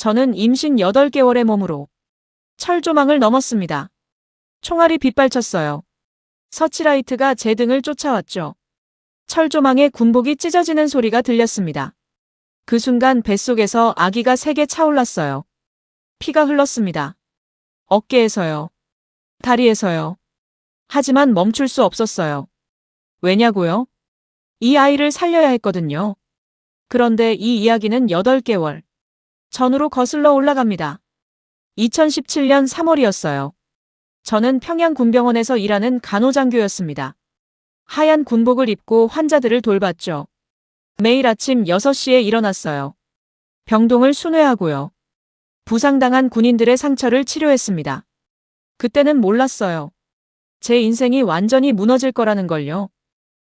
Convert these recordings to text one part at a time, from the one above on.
저는 임신 8개월의 몸으로 철조망을 넘었습니다. 총알이 빗발쳤어요. 서치라이트가 제 등을 쫓아왔죠. 철조망에 군복이 찢어지는 소리가 들렸습니다. 그 순간 뱃속에서 아기가 세게 차올랐어요. 피가 흘렀습니다. 어깨에서요. 다리에서요. 하지만 멈출 수 없었어요. 왜냐고요? 이 아이를 살려야 했거든요. 그런데 이 이야기는 8개월 전으로 거슬러 올라갑니다. 2017년 3월이었어요. 저는 평양 군병원에서 일하는 간호장교였습니다. 하얀 군복을 입고 환자들을 돌봤죠. 매일 아침 6시에 일어났어요. 병동을 순회하고요. 부상당한 군인들의 상처를 치료했습니다. 그때는 몰랐어요. 제 인생이 완전히 무너질 거라는 걸요.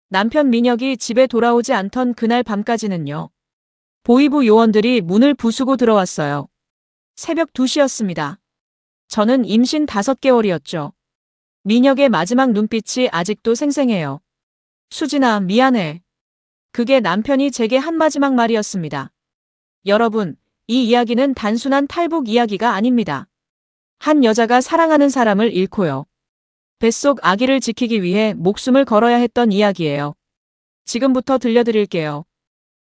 남편 민혁이 집에 돌아오지 않던 그날 밤까지는요. 보이부 요원들이 문을 부수고 들어왔어요. 새벽 2시였습니다. 저는 임신 5개월이었죠. 민혁의 마지막 눈빛이 아직도 생생해요. 수진아, 미안해. 그게 남편이 제게 한 마지막 말이었습니다. 여러분, 이 이야기는 단순한 탈북 이야기가 아닙니다. 한 여자가 사랑하는 사람을 잃고요. 뱃속 아기를 지키기 위해 목숨을 걸어야 했던 이야기예요. 지금부터 들려드릴게요.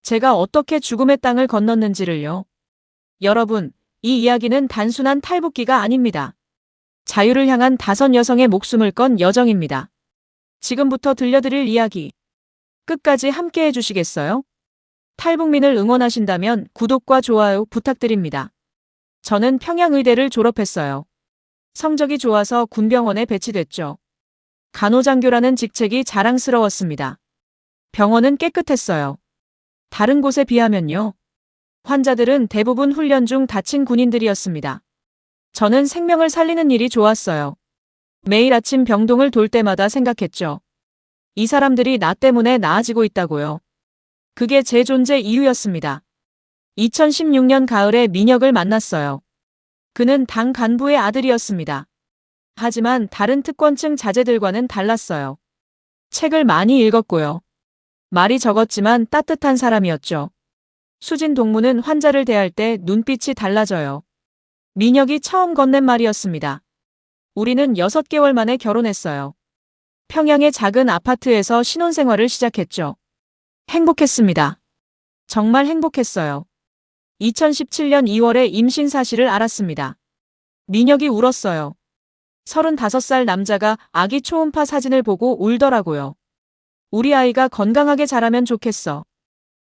제가 어떻게 죽음의 땅을 건넜는지를요. 여러분, 이 이야기는 단순한 탈북기가 아닙니다. 자유를 향한 다섯 여성의 목숨을 건 여정입니다. 지금부터 들려드릴 이야기. 끝까지 함께 해주시겠어요? 탈북민을 응원하신다면 구독과 좋아요 부탁드립니다. 저는 평양의대를 졸업했어요. 성적이 좋아서 군병원에 배치됐죠. 간호장교라는 직책이 자랑스러웠습니다. 병원은 깨끗했어요. 다른 곳에 비하면요. 환자들은 대부분 훈련 중 다친 군인들이었습니다. 저는 생명을 살리는 일이 좋았어요. 매일 아침 병동을 돌 때마다 생각했죠. 이 사람들이 나 때문에 나아지고 있다고요. 그게 제 존재 이유였습니다. 2016년 가을에 민혁을 만났어요. 그는 당 간부의 아들이었습니다. 하지만 다른 특권층 자제들과는 달랐어요. 책을 많이 읽었고요. 말이 적었지만 따뜻한 사람이었죠. 수진 동무는 환자를 대할 때 눈빛이 달라져요. 민혁이 처음 건넨 말이었습니다. 우리는 6개월 만에 결혼했어요. 평양의 작은 아파트에서 신혼생활을 시작했죠. 행복했습니다. 정말 행복했어요. 2017년 2월에 임신 사실을 알았습니다. 민혁이 울었어요. 35살 남자가 아기 초음파 사진을 보고 울더라고요. 우리 아이가 건강하게 자라면 좋겠어.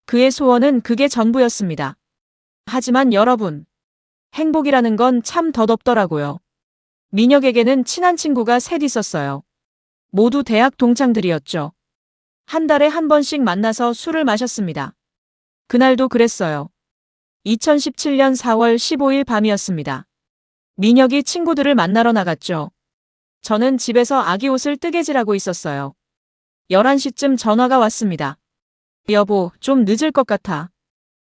그의 소원은 그게 전부였습니다. 하지만 여러분, 행복이라는 건 참 덧없더라고요. 민혁에게는 친한 친구가 셋 있었어요. 모두 대학 동창들이었죠. 한 달에 한 번씩 만나서 술을 마셨습니다. 그날도 그랬어요. 2017년 4월 15일 밤이었습니다. 민혁이 친구들을 만나러 나갔죠. 저는 집에서 아기 옷을 뜨개질하고 있었어요. 11시쯤 전화가 왔습니다. 여보, 좀 늦을 것 같아.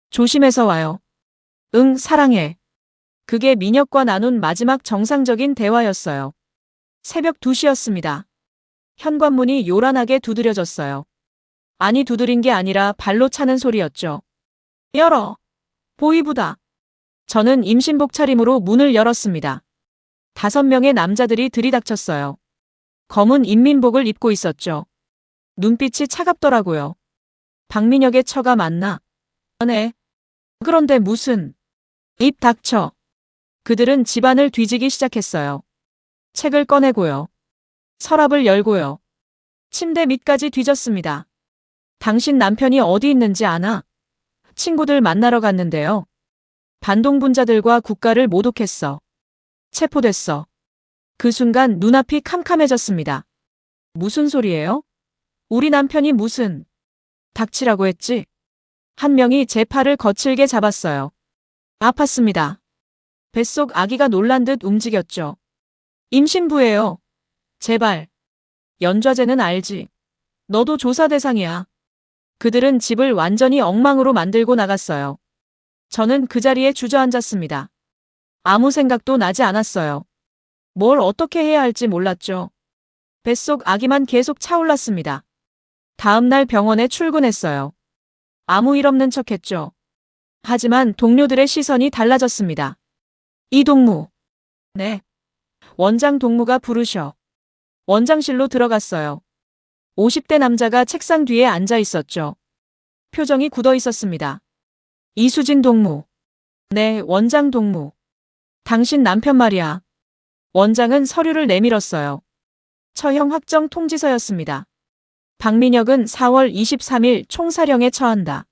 조심해서 와요. 응, 사랑해. 그게 민혁과 나눈 마지막 정상적인 대화였어요. 새벽 2시였습니다. 현관문이 요란하게 두드려졌어요. 아니 두드린 게 아니라 발로 차는 소리였죠. 열어. 보이부다. 저는 임신복 차림으로 문을 열었습니다. 다섯 명의 남자들이 들이닥쳤어요. 검은 인민복을 입고 있었죠. 눈빛이 차갑더라고요. 박민혁의 처가 맞나? 네. 그런데 무슨... 입 닥쳐. 그들은 집안을 뒤지기 시작했어요. 책을 꺼내고요. 서랍을 열고요. 침대 밑까지 뒤졌습니다. 당신 남편이 어디 있는지 아나? 친구들 만나러 갔는데요. 반동분자들과 국가를 모독했어. 체포됐어. 그 순간 눈앞이 캄캄해졌습니다. 무슨 소리예요? 우리 남편이 무슨... 닥치라고 했지? 한 명이 제 팔을 거칠게 잡았어요. 아팠습니다. 뱃속 아기가 놀란 듯 움직였죠. 임신부예요. 제발. 연좌제는 알지. 너도 조사 대상이야. 그들은 집을 완전히 엉망으로 만들고 나갔어요. 저는 그 자리에 주저앉았습니다. 아무 생각도 나지 않았어요. 뭘 어떻게 해야 할지 몰랐죠. 뱃속 아기만 계속 차올랐습니다. 다음 날 병원에 출근했어요. 아무 일 없는 척 했죠. 하지만 동료들의 시선이 달라졌습니다. 이동무. 네. 원장 동무가 부르셔. 원장실로 들어갔어요. 50대 남자가 책상 뒤에 앉아 있었죠. 표정이 굳어 있었습니다. 이수진 동무. 네, 원장 동무. 당신 남편 말이야. 원장은 서류를 내밀었어요. 처형 확정 통지서였습니다. 박민혁은 4월 23일 총사령에 처한다.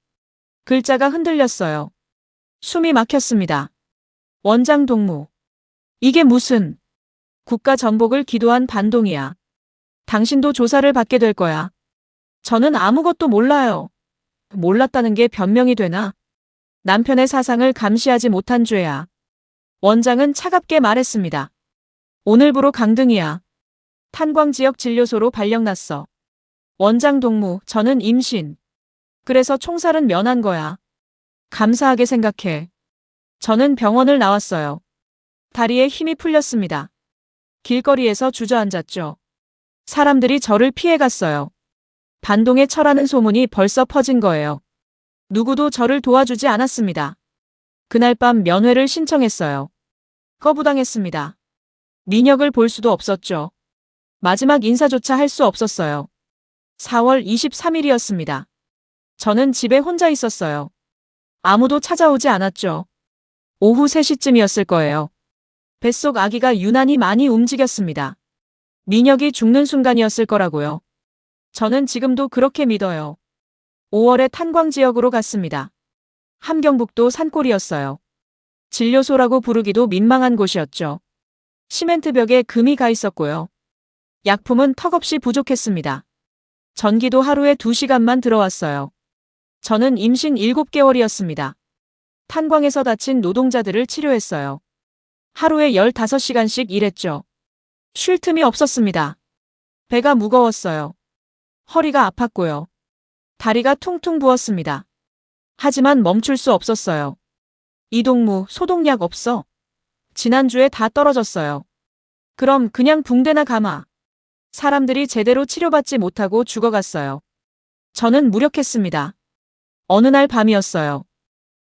글자가 흔들렸어요. 숨이 막혔습니다. 원장 동무. 이게 무슨 국가 전복을 기도한 반동이야. 당신도 조사를 받게 될 거야. 저는 아무것도 몰라요. 몰랐다는 게 변명이 되나? 남편의 사상을 감시하지 못한 죄야. 원장은 차갑게 말했습니다. 오늘부로 강등이야. 탄광 지역 진료소로 발령났어. 원장 동무, 저는 임신. 그래서 총살은 면한 거야. 감사하게 생각해. 저는 병원을 나왔어요. 다리에 힘이 풀렸습니다. 길거리에서 주저앉았죠. 사람들이 저를 피해갔어요. 반동에 철하는 소문이 벌써 퍼진 거예요. 누구도 저를 도와주지 않았습니다. 그날 밤 면회를 신청했어요. 거부당했습니다. 민혁을 볼 수도 없었죠. 마지막 인사조차 할 수 없었어요. 4월 23일이었습니다. 저는 집에 혼자 있었어요. 아무도 찾아오지 않았죠. 오후 3시쯤이었을 거예요. 뱃속 아기가 유난히 많이 움직였습니다. 민혁이 죽는 순간이었을 거라고요. 저는 지금도 그렇게 믿어요. 5월에 탄광 지역으로 갔습니다. 함경북도 산골이었어요. 진료소라고 부르기도 민망한 곳이었죠. 시멘트 벽에 금이 가 있었고요. 약품은 턱없이 부족했습니다. 전기도 하루에 2시간만 들어왔어요. 저는 임신 7개월이었습니다. 탄광에서 다친 노동자들을 치료했어요. 하루에 15시간씩 일했죠. 쉴 틈이 없었습니다. 배가 무거웠어요. 허리가 아팠고요. 다리가 퉁퉁 부었습니다. 하지만 멈출 수 없었어요. 이동무, 소독약 없어. 지난주에 다 떨어졌어요. 그럼 그냥 붕대나 감아. 사람들이 제대로 치료받지 못하고 죽어갔어요. 저는 무력했습니다. 어느 날 밤이었어요.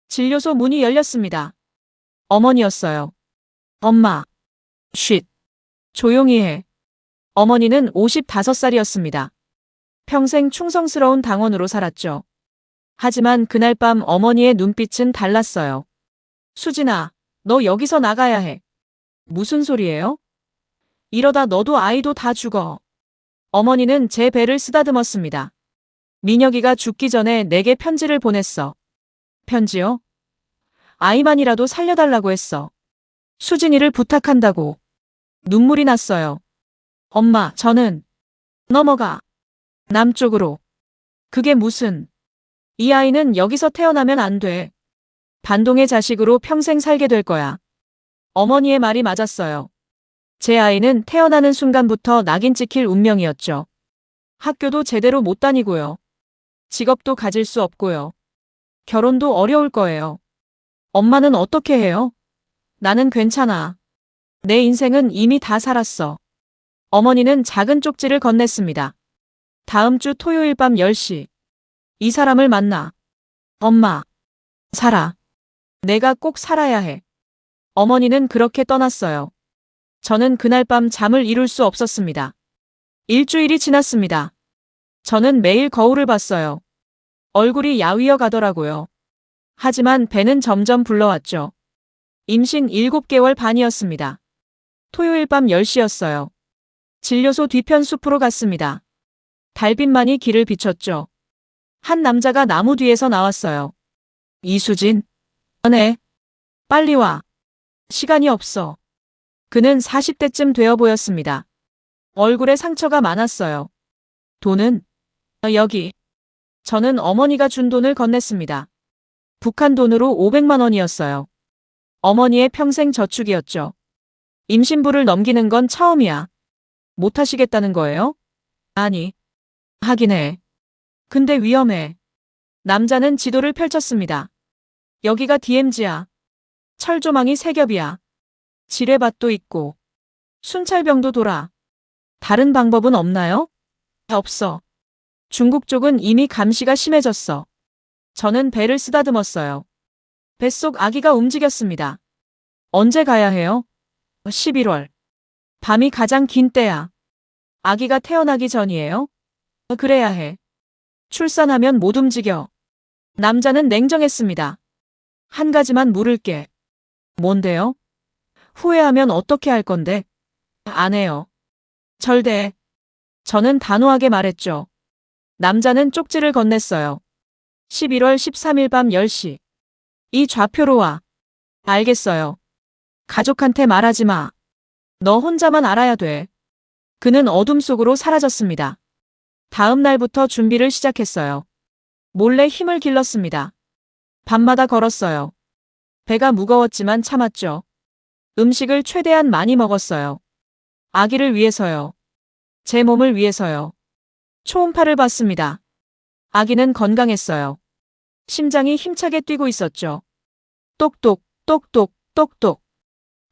진료소 문이 열렸습니다. 어머니였어요. 엄마. 쉿. 조용히 해. 어머니는 55살이었습니다. 평생 충성스러운 당원으로 살았죠. 하지만 그날 밤 어머니의 눈빛은 달랐어요. 수진아, 너 여기서 나가야 해. 무슨 소리예요? 이러다 너도 아이도 다 죽어. 어머니는 제 배를 쓰다듬었습니다. 민혁이가 죽기 전에 내게 편지를 보냈어. 편지요? 아이만이라도 살려달라고 했어. 수진이를 부탁한다고. 눈물이 났어요. 엄마, 저는 넘어가. 남쪽으로. 그게 무슨. 이 아이는 여기서 태어나면 안 돼. 반동의 자식으로 평생 살게 될 거야. 어머니의 말이 맞았어요. 제 아이는 태어나는 순간부터 낙인 찍힐 운명이었죠. 학교도 제대로 못 다니고요. 직업도 가질 수 없고요. 결혼도 어려울 거예요. 엄마는 어떻게 해요? 나는 괜찮아. 내 인생은 이미 다 살았어. 어머니는 작은 쪽지를 건넸습니다. 다음 주 토요일 밤 10시. 이 사람을 만나. 엄마. 살아. 내가 꼭 살아야 해. 어머니는 그렇게 떠났어요. 저는 그날 밤 잠을 이룰 수 없었습니다. 일주일이 지났습니다. 저는 매일 거울을 봤어요. 얼굴이 야위어 가더라고요. 하지만 배는 점점 불러왔죠. 임신 7개월 반이었습니다. 토요일 밤 10시였어요. 진료소 뒤편 숲으로 갔습니다. 달빛만이 길을 비췄죠. 한 남자가 나무 뒤에서 나왔어요. 이수진. 네. 빨리 와. 시간이 없어. 그는 40대쯤 되어 보였습니다. 얼굴에 상처가 많았어요. 돈은? 어, 여기. 저는 어머니가 준 돈을 건넸습니다. 북한 돈으로 500만 원이었어요. 어머니의 평생 저축이었죠. 임신부를 넘기는 건 처음이야. 못 하시겠다는 거예요? 아니. 하긴 해. 근데 위험해. 남자는 지도를 펼쳤습니다. 여기가 DMZ야. 철조망이 세 겹이야. 지뢰밭도 있고. 순찰병도 돌아. 다른 방법은 없나요? 없어. 중국 쪽은 이미 감시가 심해졌어. 저는 배를 쓰다듬었어요. 뱃속 아기가 움직였습니다. 언제 가야 해요? 11월. 밤이 가장 긴 때야. 아기가 태어나기 전이에요? 그래야 해. 출산하면 못 움직여. 남자는 냉정했습니다. 한 가지만 물을게. 뭔데요? 후회하면 어떻게 할 건데? 안 해요. 절대. 저는 단호하게 말했죠. 남자는 쪽지를 건넸어요. 11월 13일 밤 10시. 이 좌표로 와. 알겠어요. 가족한테 말하지 마. 너 혼자만 알아야 돼. 그는 어둠 속으로 사라졌습니다. 다음 날부터 준비를 시작했어요. 몰래 힘을 길렀습니다. 밤마다 걸었어요. 배가 무거웠지만 참았죠. 음식을 최대한 많이 먹었어요. 아기를 위해서요. 제 몸을 위해서요. 초음파를 봤습니다. 아기는 건강했어요. 심장이 힘차게 뛰고 있었죠. 똑똑, 똑똑, 똑똑.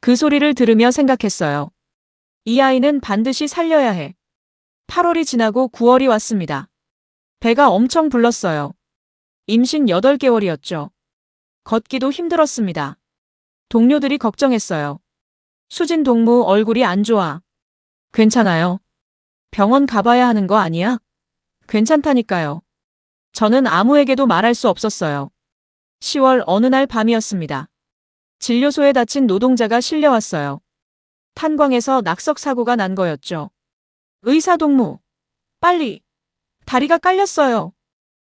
그 소리를 들으며 생각했어요. 이 아이는 반드시 살려야 해. 8월이 지나고 9월이 왔습니다. 배가 엄청 불렀어요. 임신 8개월이었죠. 걷기도 힘들었습니다. 동료들이 걱정했어요. 수진 동무 얼굴이 안 좋아. 괜찮아요. 병원 가봐야 하는 거 아니야? 괜찮다니까요. 저는 아무에게도 말할 수 없었어요. 10월 어느 날 밤이었습니다. 진료소에 다친 노동자가 실려왔어요. 탄광에서 낙석 사고가 난 거였죠. 의사 동무. 빨리. 다리가 깔렸어요.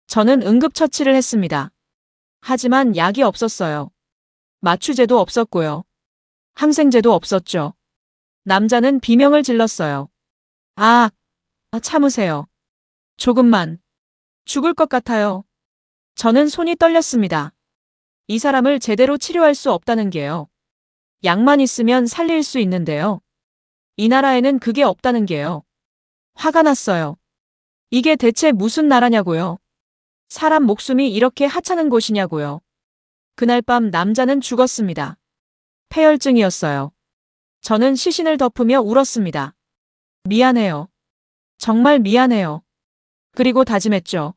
저는 응급처치를 했습니다. 하지만 약이 없었어요. 마취제도 없었고요. 항생제도 없었죠. 남자는 비명을 질렀어요. 아, 아, 참으세요. 조금만. 죽을 것 같아요. 저는 손이 떨렸습니다. 이 사람을 제대로 치료할 수 없다는 게요. 약만 있으면 살릴 수 있는데요. 이 나라에는 그게 없다는 게요. 화가 났어요. 이게 대체 무슨 나라냐고요. 사람 목숨이 이렇게 하찮은 곳이냐고요. 그날 밤 남자는 죽었습니다. 폐혈증이었어요. 저는 시신을 덮으며 울었습니다. 미안해요. 정말 미안해요. 그리고 다짐했죠.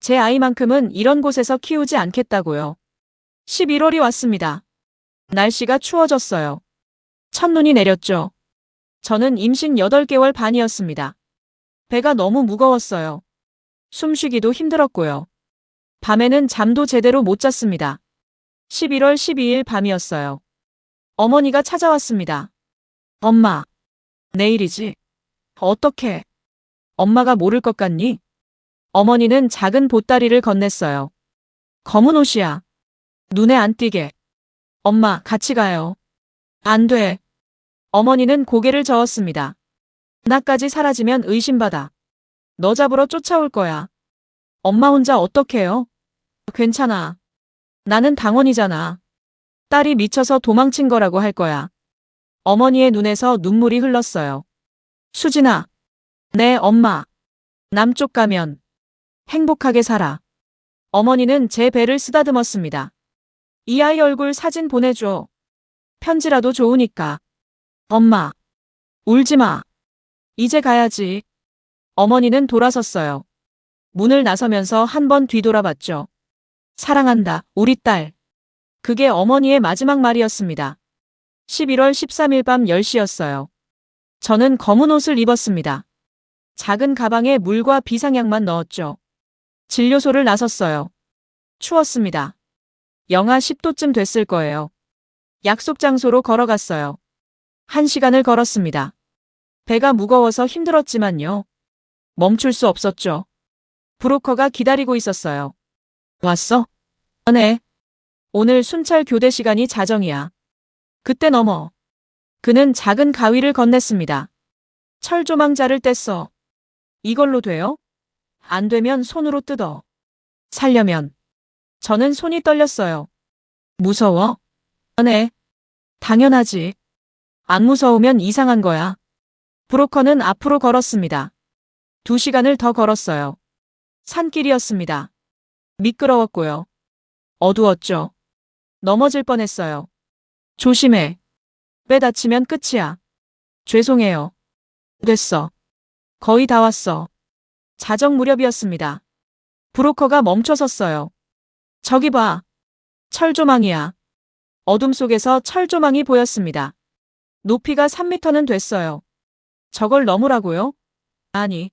제 아이만큼은 이런 곳에서 키우지 않겠다고요. 11월이 왔습니다. 날씨가 추워졌어요. 첫눈이 내렸죠. 저는 임신 8개월 반이었습니다. 배가 너무 무거웠어요. 숨쉬기도 힘들었고요. 밤에는 잠도 제대로 못 잤습니다. 11월 12일 밤이었어요. 어머니가 찾아왔습니다. 엄마. 내일이지. 어떻게? 엄마가 모를 것 같니? 어머니는 작은 보따리를 건넸어요. 검은 옷이야. 눈에 안 띄게. 엄마, 같이 가요. 안 돼. 어머니는 고개를 저었습니다. 나까지 사라지면 의심받아. 너 잡으러 쫓아올 거야. 엄마 혼자 어떡해요? 괜찮아. 나는 당원이잖아. 딸이 미쳐서 도망친 거라고 할 거야. 어머니의 눈에서 눈물이 흘렀어요. 수진아. 네, 엄마. 남쪽 가면 행복하게 살아. 어머니는 제 배를 쓰다듬었습니다. 이 아이 얼굴 사진 보내줘. 편지라도 좋으니까. 엄마. 울지 마. 이제 가야지. 어머니는 돌아섰어요. 문을 나서면서 한 번 뒤돌아봤죠. 사랑한다, 우리 딸. 그게 어머니의 마지막 말이었습니다. 11월 13일 밤 10시였어요. 저는 검은 옷을 입었습니다. 작은 가방에 물과 비상약만 넣었죠. 진료소를 나섰어요. 추웠습니다. 영하 10도쯤 됐을 거예요. 약속 장소로 걸어갔어요. 한 시간을 걸었습니다. 배가 무거워서 힘들었지만요. 멈출 수 없었죠. 브로커가 기다리고 있었어요. 왔어? 네. 오늘 순찰 교대 시간이 자정이야. 그때 넘어. 그는 작은 가위를 건넸습니다. 철조망자를 뗐어. 이걸로 돼요? 안 되면 손으로 뜯어. 살려면. 저는 손이 떨렸어요. 무서워? 네. 당연하지. 안 무서우면 이상한 거야. 브로커는 앞으로 걸었습니다. 두 시간을 더 걸었어요. 산길이었습니다. 미끄러웠고요. 어두웠죠. 넘어질 뻔했어요. 조심해. 뼈 다치면 끝이야. 죄송해요. 됐어. 거의 다 왔어. 자정 무렵이었습니다. 브로커가 멈춰섰어요. 저기 봐. 철조망이야. 어둠 속에서 철조망이 보였습니다. 높이가 3미터는 됐어요. 저걸 넘으라고요? 아니.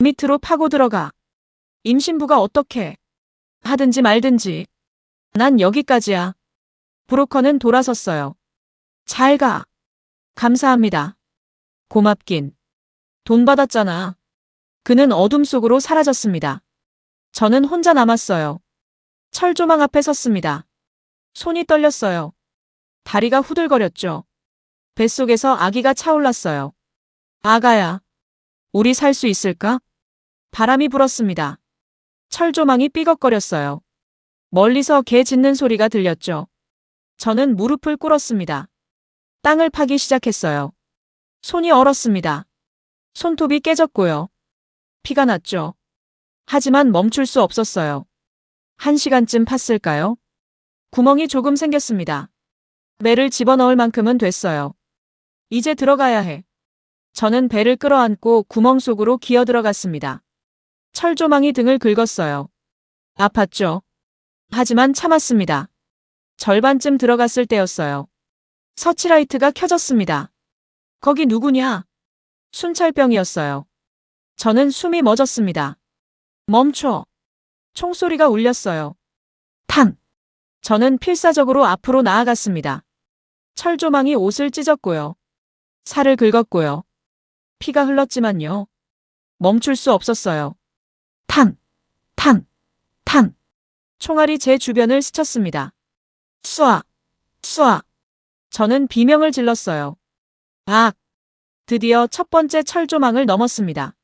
밑으로 파고 들어가. 임신부가 어떻게 하든지 말든지. 난 여기까지야. 브로커는 돌아섰어요. 잘 가. 감사합니다. 고맙긴. 돈 받았잖아. 그는 어둠 속으로 사라졌습니다. 저는 혼자 남았어요. 철조망 앞에 섰습니다. 손이 떨렸어요. 다리가 후들거렸죠. 뱃속에서 아기가 차올랐어요. 아가야. 우리 살 수 있을까? 바람이 불었습니다. 철조망이 삐걱거렸어요. 멀리서 개 짖는 소리가 들렸죠. 저는 무릎을 꿇었습니다. 땅을 파기 시작했어요. 손이 얼었습니다. 손톱이 깨졌고요. 피가 났죠. 하지만 멈출 수 없었어요. 한 시간쯤 팠을까요? 구멍이 조금 생겼습니다. 매를 집어넣을 만큼은 됐어요. 이제 들어가야 해. 저는 배를 끌어안고 구멍 속으로 기어 들어갔습니다. 철조망이 등을 긁었어요. 아팠죠. 하지만 참았습니다. 절반쯤 들어갔을 때였어요. 서치라이트가 켜졌습니다. 거기 누구냐? 순찰병이었어요. 저는 숨이 멎었습니다. 멈춰. 총소리가 울렸어요. 탕. 저는 필사적으로 앞으로 나아갔습니다. 철조망이 옷을 찢었고요. 살을 긁었고요. 피가 흘렀지만요. 멈출 수 없었어요. 탕, 탕, 탕. 총알이 제 주변을 스쳤습니다. 쏴, 쏴. 저는 비명을 질렀어요. 악. 드디어 첫 번째 철조망을 넘었습니다.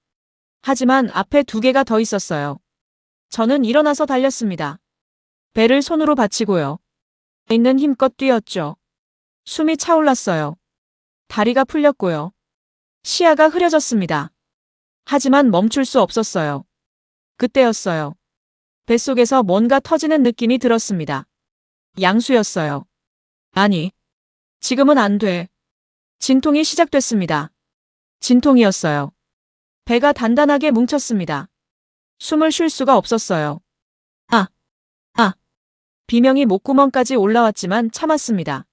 하지만 앞에 두 개가 더 있었어요. 저는 일어나서 달렸습니다. 배를 손으로 받치고요. 있는 힘껏 뛰었죠. 숨이 차올랐어요. 다리가 풀렸고요. 시야가 흐려졌습니다. 하지만 멈출 수 없었어요. 그때였어요. 뱃속에서 뭔가 터지는 느낌이 들었습니다. 양수였어요. 아니, 지금은 안 돼. 진통이 시작됐습니다. 진통이었어요. 배가 단단하게 뭉쳤습니다. 숨을 쉴 수가 없었어요. 아, 아. 비명이 목구멍까지 올라왔지만 참았습니다.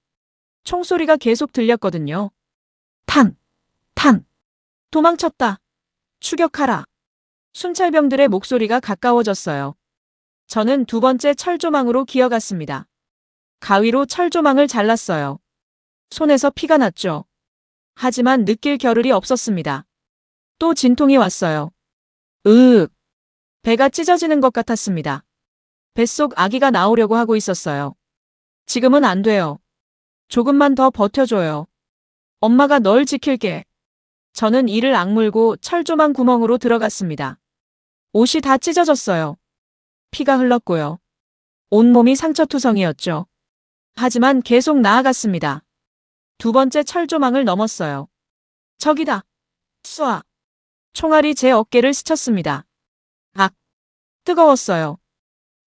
총소리가 계속 들렸거든요. 탕, 탕. 도망쳤다. 추격하라. 순찰병들의 목소리가 가까워졌어요. 저는 두 번째 철조망으로 기어갔습니다. 가위로 철조망을 잘랐어요. 손에서 피가 났죠. 하지만 느낄 겨를이 없었습니다. 또 진통이 왔어요. 으윽. 배가 찢어지는 것 같았습니다. 뱃속 아기가 나오려고 하고 있었어요. 지금은 안 돼요. 조금만 더 버텨줘요. 엄마가 널 지킬게. 저는 이를 악물고 철조망 구멍으로 들어갔습니다. 옷이 다 찢어졌어요. 피가 흘렀고요. 온몸이 상처투성이었죠. 하지만 계속 나아갔습니다. 두 번째 철조망을 넘었어요. 저기다. 쏴. 총알이 제 어깨를 스쳤습니다. 악. 뜨거웠어요.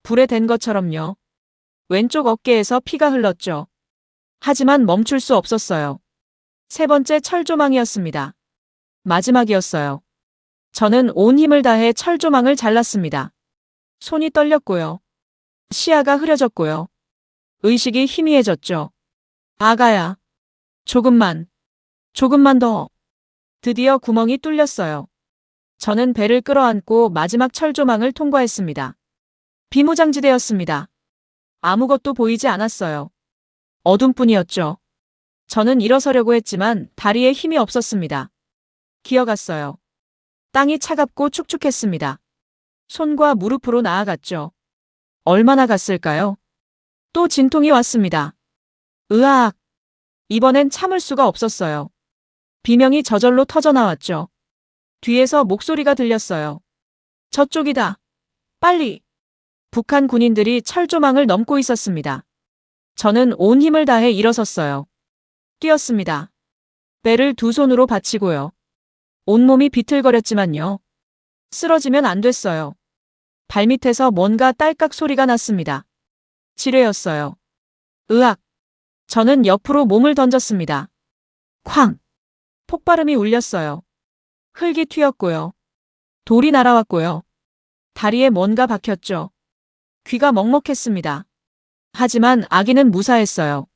불에 댄 것처럼요. 왼쪽 어깨에서 피가 흘렀죠. 하지만 멈출 수 없었어요. 세 번째 철조망이었습니다. 마지막이었어요. 저는 온 힘을 다해 철조망을 잘랐습니다. 손이 떨렸고요. 시야가 흐려졌고요. 의식이 희미해졌죠. 아가야. 조금만. 조금만 더. 드디어 구멍이 뚫렸어요. 저는 배를 끌어안고 마지막 철조망을 통과했습니다. 비무장지대였습니다. 아무것도 보이지 않았어요. 어둠뿐이었죠. 저는 일어서려고 했지만 다리에 힘이 없었습니다. 기어갔어요. 땅이 차갑고 축축했습니다. 손과 무릎으로 나아갔죠. 얼마나 갔을까요? 또 진통이 왔습니다. 으악! 이번엔 참을 수가 없었어요. 비명이 저절로 터져나왔죠. 뒤에서 목소리가 들렸어요. 저쪽이다. 빨리. 북한 군인들이 철조망을 넘고 있었습니다. 저는 온 힘을 다해 일어섰어요. 뛰었습니다. 배를 두 손으로 받치고요. 온몸이 비틀거렸지만요. 쓰러지면 안 됐어요. 발밑에서 뭔가 딸깍 소리가 났습니다. 지뢰였어요. 으악. 저는 옆으로 몸을 던졌습니다. 쾅. 폭발음이 울렸어요. 흙이 튀었고요. 돌이 날아왔고요. 다리에 뭔가 박혔죠. 귀가 먹먹했습니다. 하지만 아기는 무사했어요.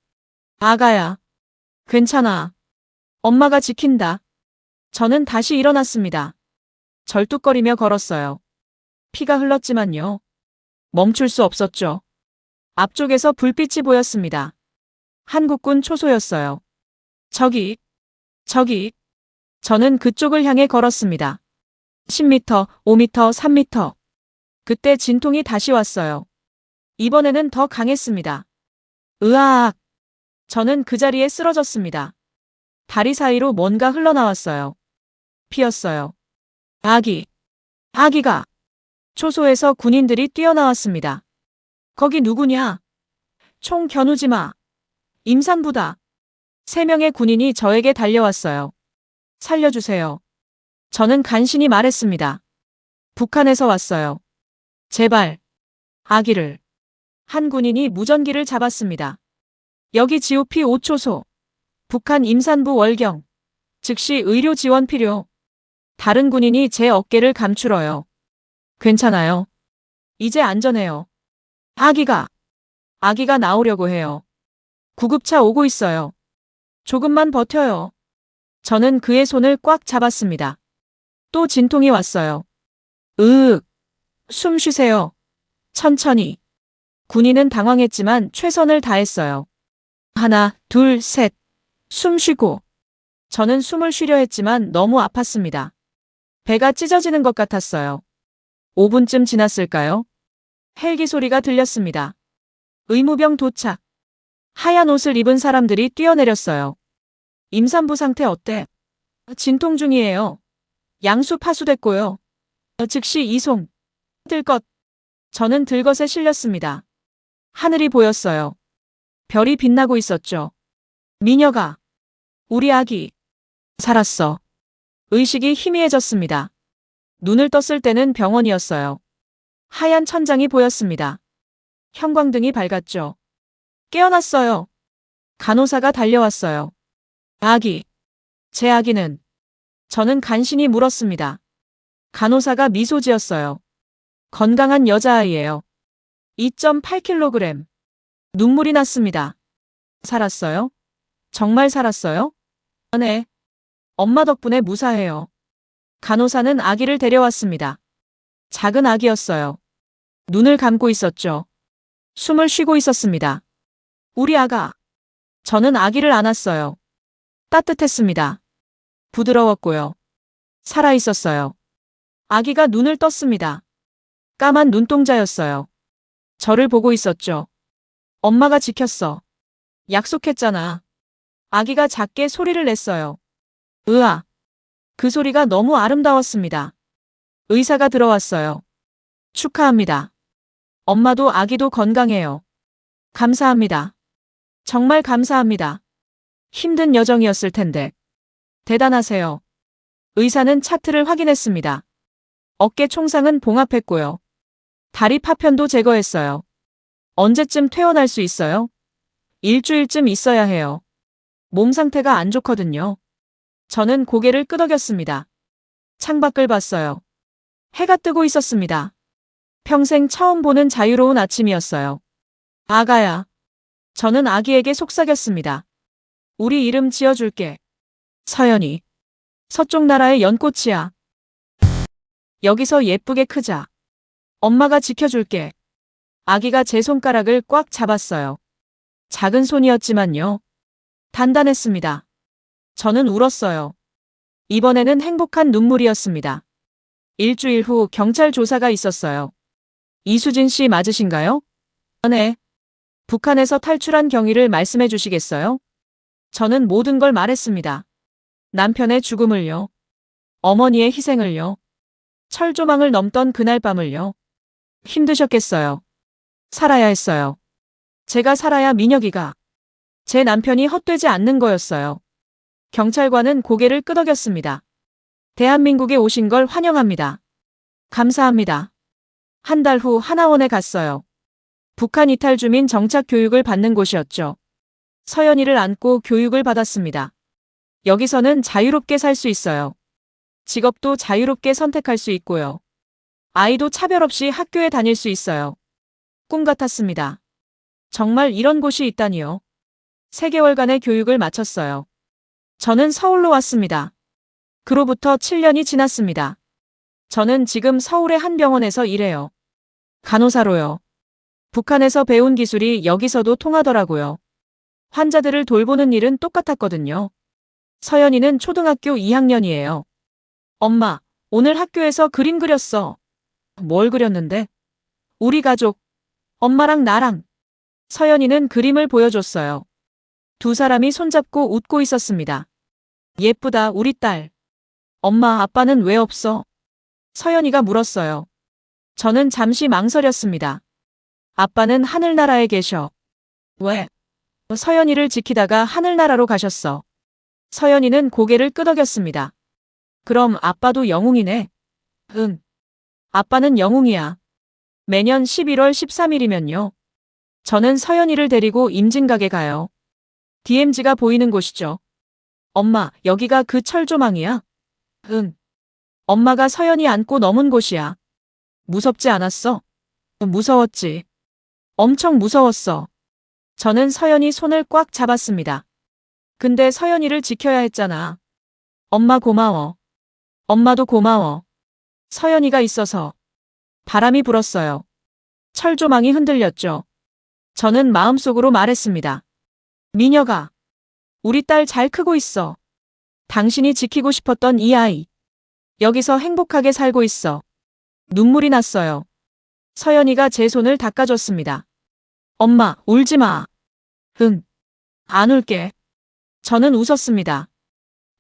아가야. 괜찮아. 엄마가 지킨다. 저는 다시 일어났습니다. 절뚝거리며 걸었어요. 피가 흘렀지만요. 멈출 수 없었죠. 앞쪽에서 불빛이 보였습니다. 한국군 초소였어요. 저기, 저기. 저는 그쪽을 향해 걸었습니다. 10m, 5m, 3m. 그때 진통이 다시 왔어요. 이번에는 더 강했습니다. 으악! 저는 그 자리에 쓰러졌습니다. 다리 사이로 뭔가 흘러나왔어요. 피었어요. 아기. 아기가. 초소에서 군인들이 뛰어나왔습니다. 거기 누구냐? 총 겨누지 마. 임산부다. 세 명의 군인이 저에게 달려왔어요. 살려주세요. 저는 간신히 말했습니다. 북한에서 왔어요. 제발. 아기를. 한 군인이 무전기를 잡았습니다. 여기 GOP 5초소. 북한 임산부 월경. 즉시 의료 지원 필요. 다른 군인이 제 어깨를 감추어요. 괜찮아요. 이제 안전해요. 아기가. 아기가 나오려고 해요. 구급차 오고 있어요. 조금만 버텨요. 저는 그의 손을 꽉 잡았습니다. 또 진통이 왔어요. 으윽. 숨 쉬세요. 천천히. 군인은 당황했지만 최선을 다했어요. 하나, 둘, 셋. 숨 쉬고. 저는 숨을 쉬려 했지만 너무 아팠습니다. 배가 찢어지는 것 같았어요. 5분쯤 지났을까요? 헬기 소리가 들렸습니다. 의무병 도착. 하얀 옷을 입은 사람들이 뛰어내렸어요. 임산부 상태 어때? 진통 중이에요. 양수 파수됐고요. 즉시 이송. 들것. 저는 들것에 실렸습니다. 하늘이 보였어요. 별이 빛나고 있었죠. 미녀가. 우리 아기. 살았어. 의식이 희미해졌습니다. 눈을 떴을 때는 병원이었어요. 하얀 천장이 보였습니다. 형광등이 밝았죠. 깨어났어요. 간호사가 달려왔어요. 아기. 제 아기는. 저는 간신히 물었습니다. 간호사가 미소 지었어요. 건강한 여자아이예요. 2.8kg. 눈물이 났습니다. 살았어요? 정말 살았어요? 네. 엄마 덕분에 무사해요. 간호사는 아기를 데려왔습니다. 작은 아기였어요. 눈을 감고 있었죠. 숨을 쉬고 있었습니다. 우리 아가. 저는 아기를 안았어요. 따뜻했습니다. 부드러웠고요. 살아 있었어요. 아기가 눈을 떴습니다. 까만 눈동자였어요. 저를 보고 있었죠. 엄마가 지켰어. 약속했잖아. 아기가 작게 소리를 냈어요. 으아. 그 소리가 너무 아름다웠습니다. 의사가 들어왔어요. 축하합니다. 엄마도 아기도 건강해요. 감사합니다. 정말 감사합니다. 힘든 여정이었을 텐데. 대단하세요. 의사는 차트를 확인했습니다. 어깨 총상은 봉합했고요. 다리 파편도 제거했어요. 언제쯤 퇴원할 수 있어요? 일주일쯤 있어야 해요. 몸 상태가 안 좋거든요. 저는 고개를 끄덕였습니다. 창밖을 봤어요. 해가 뜨고 있었습니다. 평생 처음 보는 자유로운 아침이었어요. 아가야. 저는 아기에게 속삭였습니다. 우리 이름 지어줄게. 서연이. 서쪽 나라의 연꽃이야. 여기서 예쁘게 크자. 엄마가 지켜줄게. 아기가 제 손가락을 꽉 잡았어요. 작은 손이었지만요. 단단했습니다. 저는 울었어요. 이번에는 행복한 눈물이었습니다. 일주일 후 경찰 조사가 있었어요. 이수진 씨 맞으신가요? 네. 북한에서 탈출한 경위를 말씀해 주시겠어요? 저는 모든 걸 말했습니다. 남편의 죽음을요. 어머니의 희생을요. 철조망을 넘던 그날 밤을요. 힘드셨겠어요. 살아야 했어요. 제가 살아야 민혁이가 제 남편이 헛되지 않는 거였어요. 경찰관은 고개를 끄덕였습니다. 대한민국에 오신 걸 환영합니다. 감사합니다. 한 달 후 하나원에 갔어요. 북한 이탈 주민 정착 교육을 받는 곳이었죠. 서연이를 안고 교육을 받았습니다. 여기서는 자유롭게 살 수 있어요. 직업도 자유롭게 선택할 수 있고요. 아이도 차별 없이 학교에 다닐 수 있어요. 꿈 같았습니다. 정말 이런 곳이 있다니요. 3개월간의 교육을 마쳤어요. 저는 서울로 왔습니다. 그로부터 7년이 지났습니다. 저는 지금 서울의 한 병원에서 일해요. 간호사로요. 북한에서 배운 기술이 여기서도 통하더라고요. 환자들을 돌보는 일은 똑같았거든요. 서연이는 초등학교 2학년이에요. 엄마, 오늘 학교에서 그림 그렸어. 뭘 그렸는데? 우리 가족. 엄마랑 나랑. 서연이는 그림을 보여줬어요. 두 사람이 손잡고 웃고 있었습니다. 예쁘다, 우리 딸. 엄마, 아빠는 왜 없어? 서연이가 물었어요. 저는 잠시 망설였습니다. 아빠는 하늘나라에 계셔. 왜? 서연이를 지키다가 하늘나라로 가셨어. 서연이는 고개를 끄덕였습니다. 그럼 아빠도 영웅이네. 응. 아빠는 영웅이야. 매년 11월 13일이면요. 저는 서연이를 데리고 임진각에 가요. DMZ가 보이는 곳이죠. 엄마, 여기가 그 철조망이야? 응. 엄마가 서연이 안고 넘은 곳이야. 무섭지 않았어? 무서웠지. 엄청 무서웠어. 저는 서연이 손을 꽉 잡았습니다. 근데 서연이를 지켜야 했잖아. 엄마 고마워. 엄마도 고마워. 서연이가 있어서. 바람이 불었어요. 철조망이 흔들렸죠. 저는 마음속으로 말했습니다. 미녀가. 우리 딸 잘 크고 있어. 당신이 지키고 싶었던 이 아이. 여기서 행복하게 살고 있어. 눈물이 났어요. 서연이가 제 손을 닦아줬습니다. 엄마, 울지 마. 응. 안 울게. 저는 웃었습니다.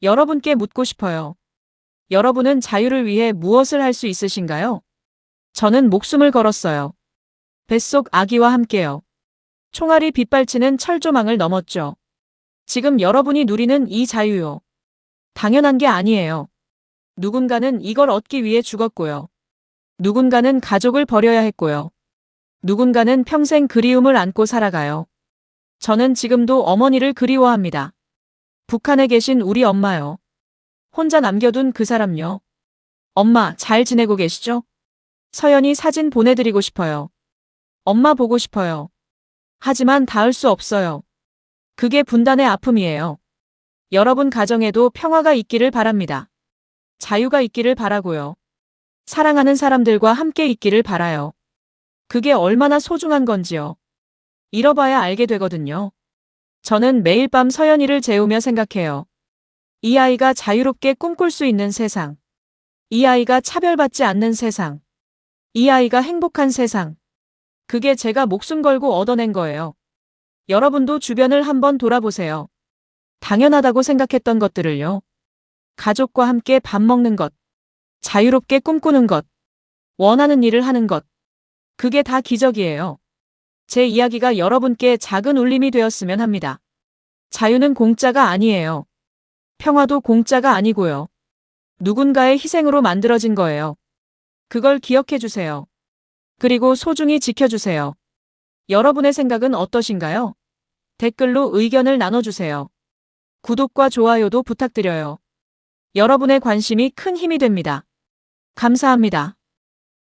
여러분께 묻고 싶어요. 여러분은 자유를 위해 무엇을 할 수 있으신가요? 저는 목숨을 걸었어요. 뱃속 아기와 함께요. 총알이 빗발치는 철조망을 넘었죠. 지금 여러분이 누리는 이 자유요. 당연한 게 아니에요. 누군가는 이걸 얻기 위해 죽었고요. 누군가는 가족을 버려야 했고요. 누군가는 평생 그리움을 안고 살아가요. 저는 지금도 어머니를 그리워합니다. 북한에 계신 우리 엄마요. 혼자 남겨둔 그 사람요. 엄마, 잘 지내고 계시죠? 서연이 사진 보내드리고 싶어요. 엄마 보고 싶어요. 하지만 닿을 수 없어요. 그게 분단의 아픔이에요. 여러분 가정에도 평화가 있기를 바랍니다. 자유가 있기를 바라고요. 사랑하는 사람들과 함께 있기를 바라요. 그게 얼마나 소중한 건지요. 잃어봐야 알게 되거든요. 저는 매일 밤 서연이를 재우며 생각해요. 이 아이가 자유롭게 꿈꿀 수 있는 세상. 이 아이가 차별받지 않는 세상. 이 아이가 행복한 세상. 그게 제가 목숨 걸고 얻어낸 거예요. 여러분도 주변을 한번 돌아보세요. 당연하다고 생각했던 것들을요. 가족과 함께 밥 먹는 것. 자유롭게 꿈꾸는 것. 원하는 일을 하는 것. 그게 다 기적이에요. 제 이야기가 여러분께 작은 울림이 되었으면 합니다. 자유는 공짜가 아니에요. 평화도 공짜가 아니고요. 누군가의 희생으로 만들어진 거예요. 그걸 기억해 주세요. 그리고 소중히 지켜주세요. 여러분의 생각은 어떠신가요? 댓글로 의견을 나눠주세요. 구독과 좋아요도 부탁드려요. 여러분의 관심이 큰 힘이 됩니다. 감사합니다.